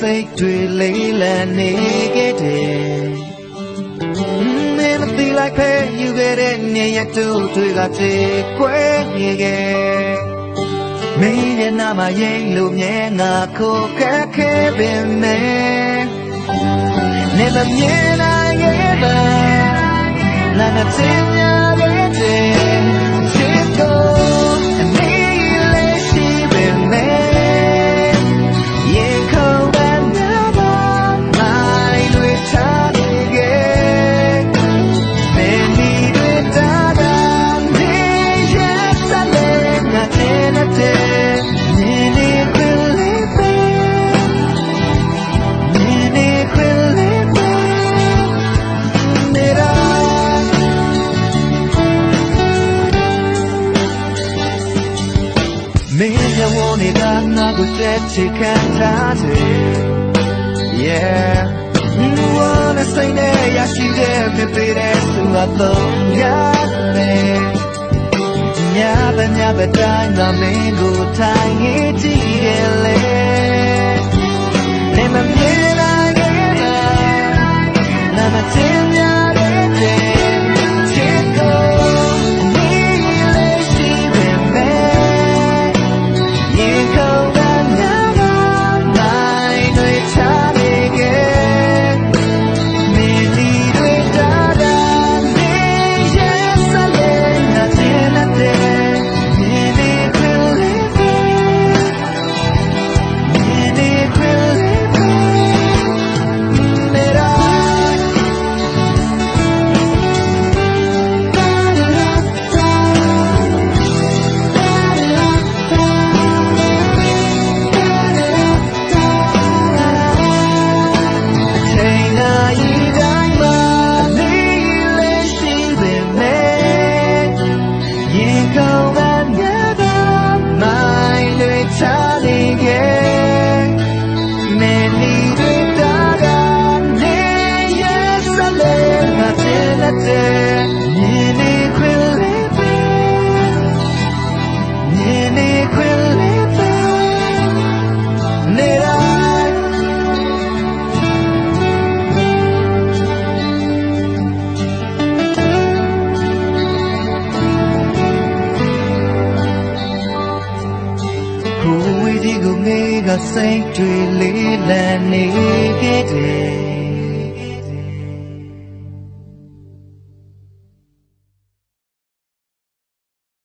စိတ်တွေလေးလံနေခဲ့တယ်မင်းမသိလိုက်ဖဲယူခဲ့တဲ့နေရတူတွေကကြေကွဲနေခဲ့မင်းရဲ့နာမရိတ်လို့မြဲငါခိုခက်ခဲပင်မဲ့နေမမြင်နိုင်ရဲ့လားနာနာချင်း မင်းရဲ့ဝန်တွေကငါကိုချက်ချခံထားတယ် Yeah You wanna say that ရရှိတဲ့ဖြစ်ပေတဲ့သူကတော့ရတယ်ညဘညဘတိုင်းမှာမင်းကိုထိုင်ရေးကြည့် ချ ဒီကိုငေးကစိတ်တွေလေးလံနေခဲ့တယ်